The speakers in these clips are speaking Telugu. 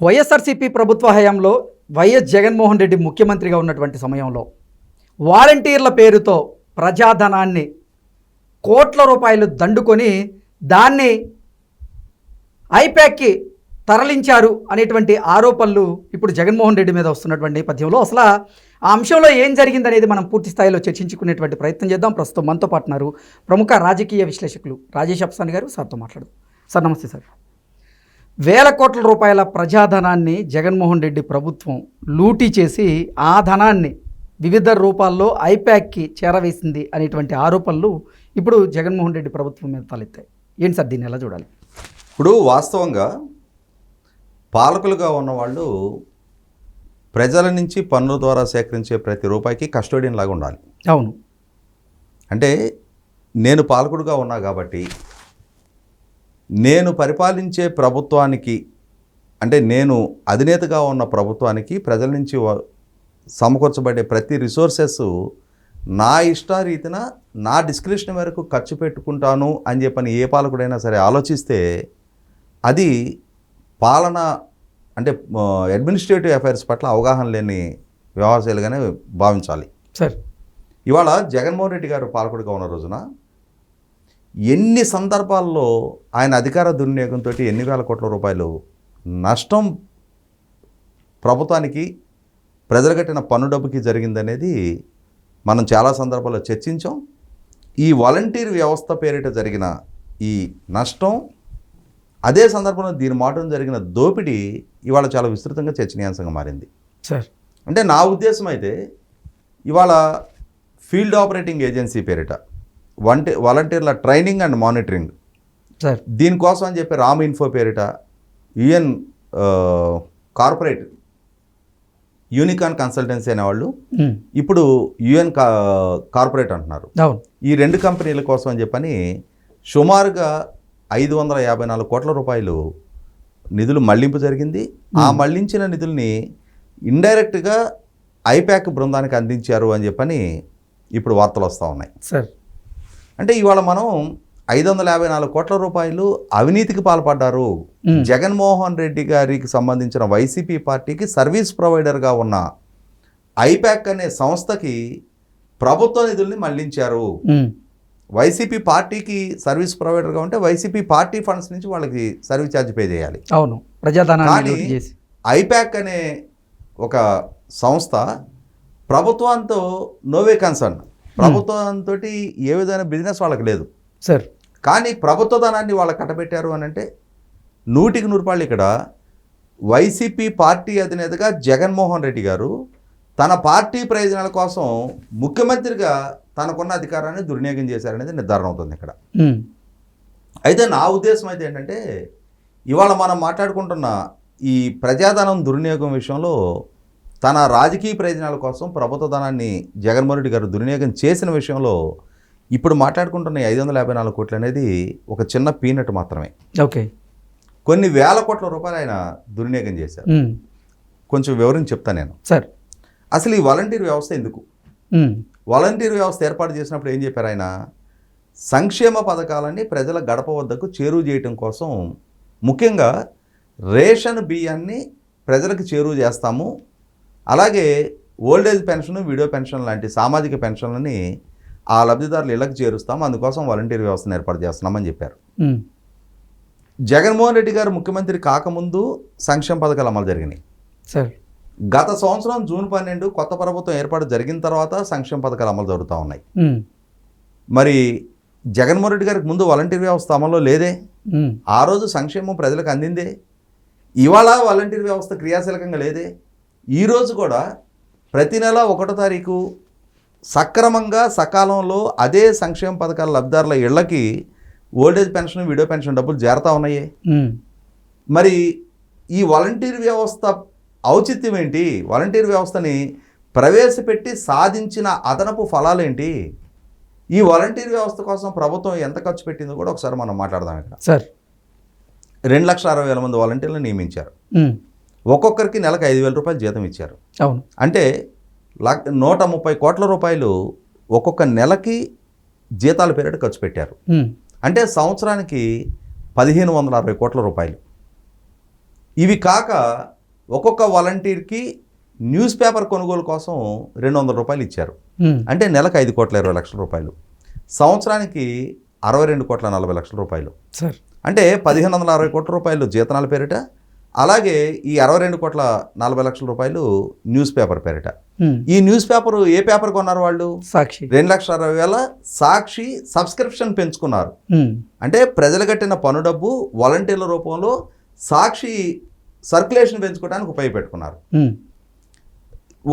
వైఎస్ఆర్సీపీ ప్రభుత్వ హయాంలో వైఎస్ జగన్మోహన్ రెడ్డి ముఖ్యమంత్రిగా ఉన్నటువంటి సమయంలో వాలంటీర్ల పేరుతో ప్రజాధనాన్ని కోట్ల రూపాయలు దండుకొని దాన్ని ఐప్యాక్కి తరలించారు అనేటువంటి ఆరోపణలు ఇప్పుడు జగన్మోహన్ రెడ్డి మీద వస్తున్నటువంటి నేపథ్యంలో. అసలు ఆ అంశంలో ఏం జరిగిందనేది మనం పూర్తి స్థాయిలో చర్చించుకునేటువంటి ప్రయత్నం చేద్దాం. ప్రస్తుతం మనతో పాటున్నారు ప్రముఖ రాజకీయ విశ్లేషకులు రాజేష్ అప్సాని గారు. సార్తో మాట్లాడు సార్ నమస్తే సార్. వేల కోట్ల రూపాయల ప్రజాధనాన్ని జగన్మోహన్ రెడ్డి ప్రభుత్వం లూటీ చేసి ఆ ధనాన్ని వివిధ రూపాల్లో ఐప్యాక్కి చేరవేసింది అనేటువంటి ఆరోపణలు ఇప్పుడు జగన్మోహన్ రెడ్డి ప్రభుత్వం మీద తలెత్తాయి. ఏంటి సార్ దీన్ని ఎలా చూడాలి? ఇప్పుడు వాస్తవంగా పాలకులుగా ఉన్నవాళ్ళు ప్రజల నుంచి పన్నుల ద్వారా సేకరించే ప్రతి రూపాయికి కస్టోడియన్ లాగా ఉండాలి. అవును. అంటే నేను పాలకుడుగా ఉన్నా కాబట్టి నేను పరిపాలించే ప్రభుత్వానికి అంటే నేను అధినేతగా ఉన్న ప్రభుత్వానికి ప్రజల నుంచి సమకూర్చబడే ప్రతి రిసోర్సెస్ నా ఇష్టారీతిన నా డిస్క్రిప్షన్ మేరకు ఖర్చు పెట్టుకుంటాను అని చెప్పని ఏ పాలకుడైనా సరే ఆలోచిస్తే అది పాలన అంటే అడ్మినిస్ట్రేటివ్ అఫైర్స్ పట్ల అవగాహన లేని వ్యవహారాలుగానే భావించాలి. సార్. ఇవాళ జగన్మోహన్ రెడ్డి గారు పాలకుడిగా ఉన్న రోజున ఎన్ని సందర్భాల్లో ఆయన అధికార దుర్వినియోగంతో ఎన్ని వేల కోట్ల రూపాయలు నష్టం ప్రభుత్వానికి ప్రజలు కట్టిన పన్ను డబ్బుకి జరిగిందనేది మనం చాలా సందర్భాల్లో చర్చించాం. ఈ వాలంటీర్ వ్యవస్థ పేరిట జరిగిన ఈ నష్టం అదే సందర్భంలో దీని మాటం జరిగిన దోపిడీ ఇవాళ చాలా విస్తృతంగా చర్చనీయాంశంగా మారింది. సార్. అంటే నా ఉద్దేశం అయితే ఇవాళ ఫీల్డ్ ఆపరేటింగ్ ఏజెన్సీ పేరిట వంటి వాలంటీర్ల ట్రైనింగ్ అండ్ మానిటరింగ్. సార్. దీనికోసం అని చెప్పి రామ్ ఇన్ఫో పేరిట యుఎన్ కార్పొరేట్ యూనికాన్ కన్సల్టెన్సీ అనేవాళ్ళు ఇప్పుడు యుఎన్ కార్పొరేట్ అంటున్నారు. ఈ రెండు కంపెనీల కోసం అని చెప్పని సుమారుగా ఐదు వందల యాభై నాలుగు కోట్ల రూపాయలు నిధులు మళ్ళింపు జరిగింది. ఆ మళ్ళించిన నిధుల్ని ఇండైరెక్ట్గా ఐప్యాక్ బృందానికి అందించారు అని చెప్పని ఇప్పుడు వార్తలు వస్తూ ఉన్నాయి. సార్ అంటే ఇవాళ మనం ఐదు వందల యాభై నాలుగు కోట్ల రూపాయలు అవినీతికి పాల్పడ్డారు. జగన్మోహన్ రెడ్డి గారికి సంబంధించిన వైసీపీ పార్టీకి సర్వీస్ ప్రొవైడర్గా ఉన్న ఐప్యాక్ అనే సంస్థకి ప్రభుత్వ నిధుల్ని మళ్ళించారు. వైసీపీ పార్టీకి సర్వీస్ ప్రొవైడర్గా ఉంటే వైసీపీ పార్టీ ఫండ్స్ నుంచి వాళ్ళకి సర్వీస్ ఛార్జ్ పే చేయాలి. అవును. కానీ ఐప్యాక్ అనే ఒక సంస్థ ప్రభుత్వంతో నోవే కన్సర్న్. ప్రభుత్వంతో ఏ విధమైన బిజినెస్ వాళ్ళకి లేదు. సార్. కానీ ప్రభుత్వ ధనాన్ని వాళ్ళకి కట్టబెట్టారు అని అంటే నూటికి నూరు రూపాయలు ఇక్కడ వైసీపీ పార్టీ అధినేతగా జగన్మోహన్ రెడ్డి గారు తన పార్టీ ప్రయోజనాల కోసం ముఖ్యమంత్రిగా తనకున్న అధికారాన్ని దుర్వినియోగం చేశారనేది నిర్ధారణ అవుతుంది ఇక్కడ. అయితే నా ఉద్దేశం అయితే ఏంటంటే ఇవాళ మనం మాట్లాడుకుంటున్న ఈ ప్రజాధనం దుర్వినియోగం విషయంలో తన రాజకీయ ప్రయోజనాల కోసం ప్రభుత్వ ధనాన్ని జగన్మోహన్ రెడ్డి గారు దుర్వినియోగం చేసిన విషయంలో ఇప్పుడు మాట్లాడుకుంటున్న ఐదు వందల యాభై నాలుగు కోట్లు అనేది ఒక చిన్న పీనట్ మాత్రమే. ఓకే. కొన్ని వేల కోట్ల రూపాయలు ఆయన దుర్వినియోగం చేశారు. కొంచెం వివరించి చెప్తా నేను. సార్. అసలు ఈ వాలంటీర్ వ్యవస్థ ఎందుకు? వాలంటీర్ వ్యవస్థ ఏర్పాటు చేసినప్పుడు ఏం చెప్పారు ఆయన? సంక్షేమ పథకాలన్నీ ప్రజల గడప వద్దకు చేరువ చేయటం కోసం ముఖ్యంగా రేషన్ బియ్యాన్ని ప్రజలకు చేరువ చేస్తాము. అలాగే ఓల్డేజ్ పెన్షన్ వీడియో పెన్షన్ లాంటి సామాజిక పెన్షన్లని ఆ లబ్ధిదారులు ఇళ్ళకు చేరుస్తాము అందుకోసం వాలంటీర్ వ్యవస్థను ఏర్పాటు చేస్తున్నామని చెప్పారు. జగన్మోహన్ రెడ్డి గారు ముఖ్యమంత్రి కాకముందు సంక్షేమ పథకాలు అమలు జరిగినాయి. సార్. గత సంవత్సరం జూన్ పన్నెండు కొత్త ప్రభుత్వం ఏర్పాటు జరిగిన తర్వాత సంక్షేమ పథకాలు అమలు జరుగుతూ ఉన్నాయి. మరి జగన్మోహన్ రెడ్డి గారికి ముందు వాలంటీర్ వ్యవస్థ అమల్లో లేదే? ఆ రోజు సంక్షేమం ప్రజలకు అందిందే? ఇవాళ వాలంటీర్ వ్యవస్థ క్రియాశీలకంగా లేదే? ఈరోజు కూడా ప్రతి నెల ఒకటో తారీఖు సక్రమంగా సకాలంలో అదే సంక్షేమ పథకాల లబ్ధిదారుల ఇళ్ళకి ఓల్డేజ్ పెన్షన్ వీడియో పెన్షన్ డబ్బులు చేరుతా ఉన్నాయే? మరి ఈ వాలంటీర్ వ్యవస్థ ఔచిత్యం ఏంటి? వాలంటీర్ వ్యవస్థని ప్రవేశపెట్టి సాధించిన అదనపు ఫలాలేంటి? ఈ వాలంటీర్ వ్యవస్థ కోసం ప్రభుత్వం ఎంత ఖర్చు పెట్టిందో కూడా ఒకసారి మనం మాట్లాడదాం ఇక్కడ. సార్. రెండు లక్షల అరవై వేల మంది వాలంటీర్లు నియమించారు. ఒక్కొక్కరికి నెలకు ఐదు వేల రూపాయలు జీతం ఇచ్చారు. అవును. అంటే లక్ నూట ముప్పై కోట్ల రూపాయలు ఒక్కొక్క నెలకి జీతాల పేరిట ఖర్చు పెట్టారు. అంటే సంవత్సరానికి పదిహేను వందల అరవై కోట్ల రూపాయలు. ఇవి కాక ఒక్కొక్క వాలంటీర్కి న్యూస్ పేపర్ కొనుగోలు కోసం రెండు వందల రూపాయలు ఇచ్చారు. అంటే నెలకు ఐదు కోట్ల ఇరవై లక్షల రూపాయలు. సంవత్సరానికి అరవై రెండు కోట్ల నలభై లక్షల రూపాయలు. సార్. అంటే పదిహేను వందల అరవై కోట్ల రూపాయలు జీతనాల పేరిట అలాగే ఈ అరవై రెండు కోట్ల నలభై లక్షల రూపాయలు న్యూస్ పేపర్ పేరిట. ఈ న్యూస్ పేపర్ ఏ పేపర్ కొన్నారు వాళ్ళు? సాక్షి. రెండు లక్షల అరవై వేల సాక్షి సబ్స్క్రిప్షన్ పెంచుకున్నారు. అంటే ప్రజలు కట్టిన పన్ను డబ్బు వాలంటీర్ల రూపంలో సాక్షి సర్క్యులేషన్ పెంచుకోవడానికి ఉపయోగపెట్టుకున్నారు.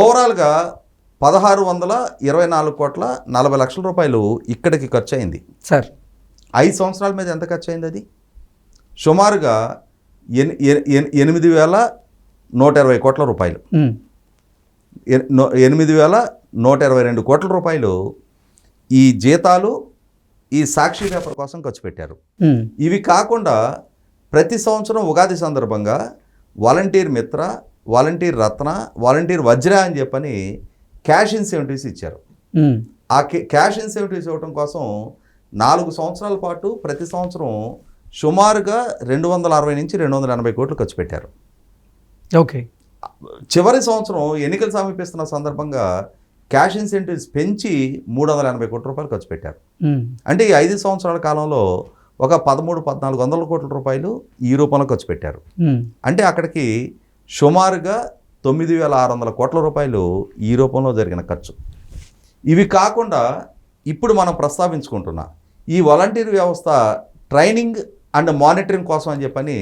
ఓవరాల్గా పదహారు వందల ఇరవై నాలుగు కోట్ల నలభై లక్షల రూపాయలు ఇక్కడికి ఖర్చు అయింది సార్. ఐదు సంవత్సరాల మీద ఎంత ఖర్చు అయింది అది? సుమారుగా ఎనిమిది వేల నూట ఇరవై కోట్ల రూపాయలు. ఎనిమిది వేల నూట ఇరవై రెండు కోట్ల రూపాయలు ఈ జీతాలు ఈ సాక్షి పేపర్ కోసం ఖర్చు పెట్టారు. ఇవి కాకుండా ప్రతి సంవత్సరం ఉగాది సందర్భంగా volunteer Mitra volunteer Ratna volunteer Vajra అని చెప్పని క్యాష్ ఇన్సెంటివ్స్ ఇచ్చారు. ఆ క్యాష్ ఇన్సెంటివ్స్ ఇవ్వడం కోసం నాలుగు సంవత్సరాల పాటు ప్రతి సంవత్సరం సుమారుగా రెండు వందల అరవై నుంచి రెండు వందల ఎనభై కోట్లు ఖర్చు పెట్టారు. ఓకే. చివరి సంవత్సరం ఎన్నికలు సమీపిస్తున్న సందర్భంగా క్యాష్ ఇన్సెంటివ్స్ పెంచి మూడు వందల ఎనభై కోట్ల రూపాయలు ఖర్చు పెట్టారు. అంటే ఈ ఐదు సంవత్సరాల కాలంలో ఒక పదమూడు పద్నాలుగు వందల కోట్ల రూపాయలు ఈ రూపంలో ఖర్చు పెట్టారు. అంటే అక్కడికి సుమారుగా తొమ్మిది వేల ఆరు వందల కోట్ల రూపాయలు ఈ రూపంలో జరిగిన ఖర్చు. ఇవి కాకుండా ఇప్పుడు మనం ప్రస్తావించుకుంటున్న. ఈ వాలంటీర్ వ్యవస్థ ట్రైనింగ్ అండ్ మానిటరింగ్ కోసం అని చెప్పని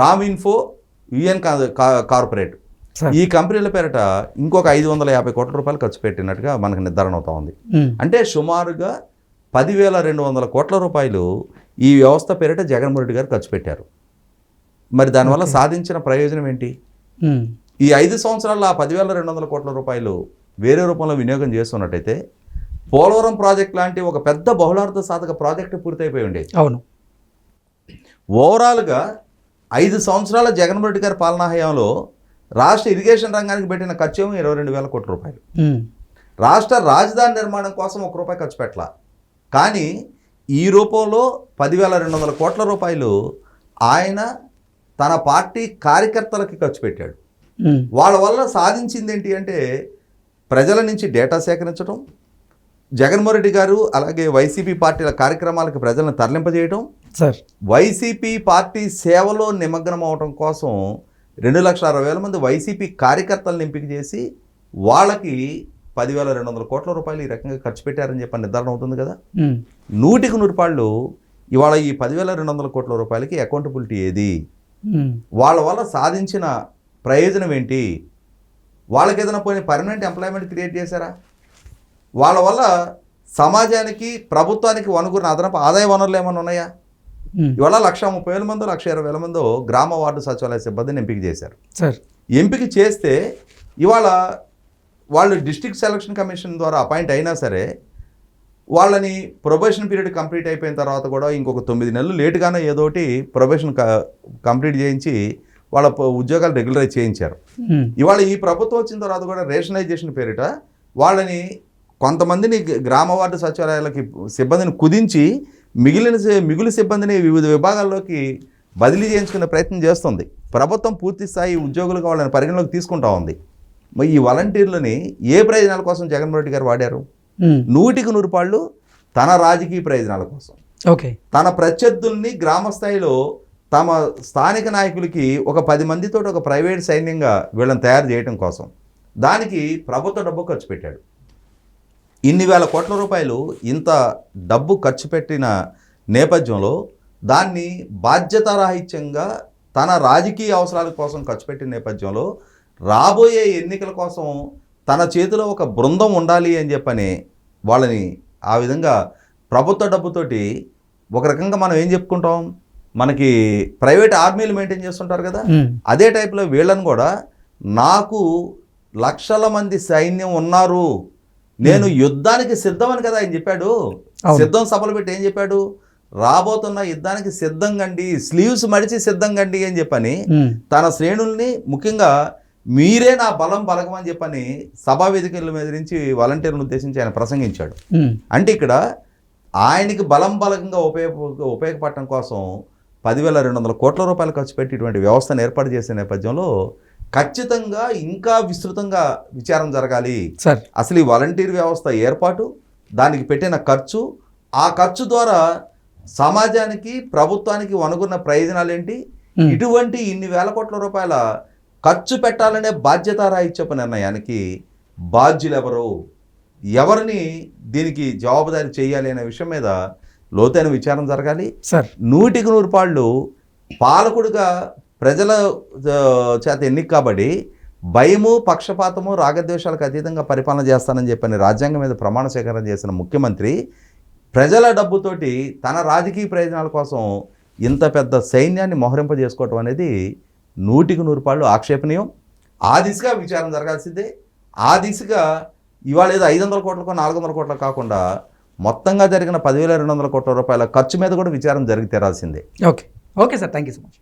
రామ్ ఇన్ఫో యుఎన్ కార్పొరేట్. ఈ కంపెనీల పేరిట ఇంకొక ఐదు వందల యాభై కోట్ల రూపాయలు ఖర్చు పెట్టినట్టుగా మనకు నిర్ధారణ అవుతా ఉంది. అంటే సుమారుగా పదివేల రెండు వందల కోట్ల రూపాయలు ఈ వ్యవస్థ పేరిట జగన్మోహన్ రెడ్డి గారు ఖర్చు పెట్టారు. మరి దానివల్ల సాధించిన ప్రయోజనం ఏంటి? ఈ ఐదు సంవత్సరాల్లో ఆ పదివేల రెండు వందల కోట్ల రూపాయలు వేరే రూపంలో వినియోగం చేస్తున్నట్టయితే పోలవరం ప్రాజెక్ట్ లాంటి ఒక పెద్ద బహుళార్థ సాధక ప్రాజెక్టు పూర్తయిపోయి ఉండేది. అవును. ఓవరాల్గా ఐదు సంవత్సరాల జగన్మోహన్ రెడ్డి గారి పాలనా హయాంలో రాష్ట్ర ఇరిగేషన్ రంగానికి పెట్టిన ఖర్చు ఏమో ఇరవై రెండు వేల కోట్ల రూపాయలు. రాష్ట్ర రాజధాని నిర్మాణం కోసం ఒక రూపాయి ఖర్చు పెట్టాల. కానీ ఈ రూపంలో పదివేల రెండు వందల కోట్ల రూపాయలు ఆయన తన పార్టీ కార్యకర్తలకి ఖర్చు పెట్టాడు. వాళ్ళ వల్ల సాధించింది ఏంటి అంటే ప్రజల నుంచి డేటా సేకరించడం జగన్మోహన్ రెడ్డి గారు అలాగే వైసీపీ పార్టీల కార్యక్రమాలకు ప్రజలను తరలింపజేయడం సార్. వైసీపీ పార్టీ సేవలో నిమగ్నం అవడం కోసం రెండు లక్షల అరవై వేల మంది వైసీపీ కార్యకర్తలను ఎంపిక చేసి వాళ్ళకి పదివేల రెండు వందల కోట్ల రూపాయలు ఈ రకంగా ఖర్చు పెట్టారని చెప్పి నిర్ధారణ అవుతుంది కదా? నూటికి నూరు పాళ్ళు ఇవాళ ఈ పదివేల రెండు వందల కోట్ల రూపాయలకి అకౌంటబిలిటీ ఏది? వాళ్ళ వల్ల సాధించిన ప్రయోజనం ఏంటి? వాళ్ళకి ఏదైనా పోయిన పర్మనెంట్ ఎంప్లాయ్మెంట్ క్రియేట్ చేశారా? వాళ్ళ వల్ల సమాజానికి ప్రభుత్వానికి వనుగురిన అదనపు ఆదాయ వనరులు ఏమైనా ఉన్నాయా? ఇవాళ లక్ష ముప్పై వేల మందో లక్ష ఇరవై వేల మందో గ్రామ వార్డు సచివాలయ సిబ్బందిని ఎంపిక చేశారు. సార్. ఎంపిక చేస్తే ఇవాళ వాళ్ళు డిస్ట్రిక్ట్ సెలక్షన్ కమిషన్ ద్వారా అపాయింట్ అయినా సరే వాళ్ళని ప్రొబేషన్ పీరియడ్ కంప్లీట్ అయిపోయిన తర్వాత కూడా ఇంకొక తొమ్మిది నెలలు లేటుగానే ఏదోటి ప్రొబేషన్ కంప్లీట్ చేయించి వాళ్ళ ఉద్యోగాలు రెగ్యులరైజ్ చేయించారు. ఇవాళ ఈ ప్రభుత్వం వచ్చిన తర్వాత కూడా రేషనలైజేషన్ పేరిట వాళ్ళని కొంతమందిని గ్రామ వార్డు సచివాలయాలకి సిబ్బందిని కుదించి మిగిలిన మిగులు సిబ్బందిని వివిధ విభాగాల్లోకి బదిలీ చేయించుకునే ప్రయత్నం చేస్తుంది. ప్రభుత్వం పూర్తి స్థాయి ఉద్యోగులుగా వాళ్ళని పరిగణలోకి తీసుకుంటా ఉంది. మరి ఈ వాలంటీర్లని ఏ ప్రయోజనాల కోసం జగన్మోహన్ రెడ్డి గారు వాడారు? నూటికి నూరు పాళ్ళు తన రాజకీయ ప్రయోజనాల కోసం. ఓకే. తన ప్రత్యర్థుల్ని గ్రామ స్థాయిలో తమ స్థానిక నాయకులకి ఒక పది మందితో ఒక ప్రైవేట్ సైన్యంగా వీళ్ళని తయారు చేయడం కోసం. దానికి ప్రభుత్వ డబ్బు ఖర్చు పెట్టాడు. ఇన్ని వేల కోట్ల రూపాయలు ఇంత డబ్బు ఖర్చు పెట్టిన నేపథ్యంలో దాన్ని బాధ్యతారాహిత్యంగా తన రాజకీయ అవసరాల కోసం ఖర్చు పెట్టిన నేపథ్యంలో రాబోయే ఎన్నికల కోసం తన చేతిలో ఒక బృందం ఉండాలి అని చెప్పని వాళ్ళని ఆ విధంగా ప్రభుత్వ డబ్బుతోటి ఒక రకంగా మనం ఏం చెప్పుకుంటాం? మనకి ప్రైవేట్ ఆర్మీలు మెయింటైన్ చేస్తుంటారు కదా? అదే టైప్లో వీళ్ళని కూడా నాకు లక్షల మంది సైన్యం ఉన్నారు. నేను యుద్ధానికి సిద్ధమని కదా ఆయన చెప్పాడు. సిద్ధం సభలు పెట్టి ఏం చెప్పాడు? రాబోతున్న యుద్ధానికి సిద్ధం కండి స్లీవ్స్ మడిచి సిద్ధం కండి అని చెప్పని తన శ్రేణుల్ని ముఖ్యంగా మీరే నా బలం బలగం అని చెప్పని సభా వేదికల మీద నుంచి వాలంటీర్లను ఉద్దేశించి ఆయన ప్రసంగించాడు. అంటే ఇక్కడ ఆయనకి బలం బలకంగా ఉపయోగ ఉపయోగపడటం కోసం పదివేల రెండు వందల కోట్ల రూపాయలు ఖర్చు పెట్టి ఇటువంటి వ్యవస్థను ఏర్పాటు చేసే నేపథ్యంలో ఖచ్చితంగా ఇంకా విస్తృతంగా విచారణ జరగాలి. సార్. అసలు ఈ వాలంటీర్ వ్యవస్థ ఏర్పాటు దానికి పెట్టిన ఖర్చు ఆ ఖర్చు ద్వారా సమాజానికి ప్రభుత్వానికి వనుకున్న ప్రయోజనాలు ఏంటి. ఇటువంటి ఇన్ని వేల కోట్ల రూపాయల ఖర్చు పెట్టాలనే బాధ్యత రాయిచ్చపు నిర్ణయానికి బాధ్యులెవరు? ఎవరిని దీనికి జవాబుదారీ చేయాలి అనే విషయం మీద లోతైన విచారణ జరగాలి. సార్. నూటికి నూరు పాళ్ళు పాలకుడుగా ప్రజల చేత ఎన్నిక కాబట్టి భయము పక్షపాతము రాగద్వేషాలకు అతీతంగా పరిపాలన చేస్తానని చెప్పని రాజ్యాంగం మీద ప్రమాణ స్వీకారం చేసిన ముఖ్యమంత్రి ప్రజల డబ్బుతోటి తన రాజకీయ ప్రయోజనాల కోసం ఇంత పెద్ద సైన్యాన్ని మోహరింపజేసుకోవటం అనేది నూటికి నూరు పాళ్ళు ఆక్షేపణీయం. ఆ దిశగా విచారణ జరగాల్సిందే. ఆ దిశగా ఇవాళ ఏదో ఐదు వందల కోట్లకో నాలుగు వందల కోట్ల కాకుండా మొత్తంగా జరిగిన పదివేల రెండు వందల కోట్ల రూపాయల ఖర్చు మీద కూడా విచారణ జరిగి తీరాల్సిందే. Okay. Okay sir. Thank you so much.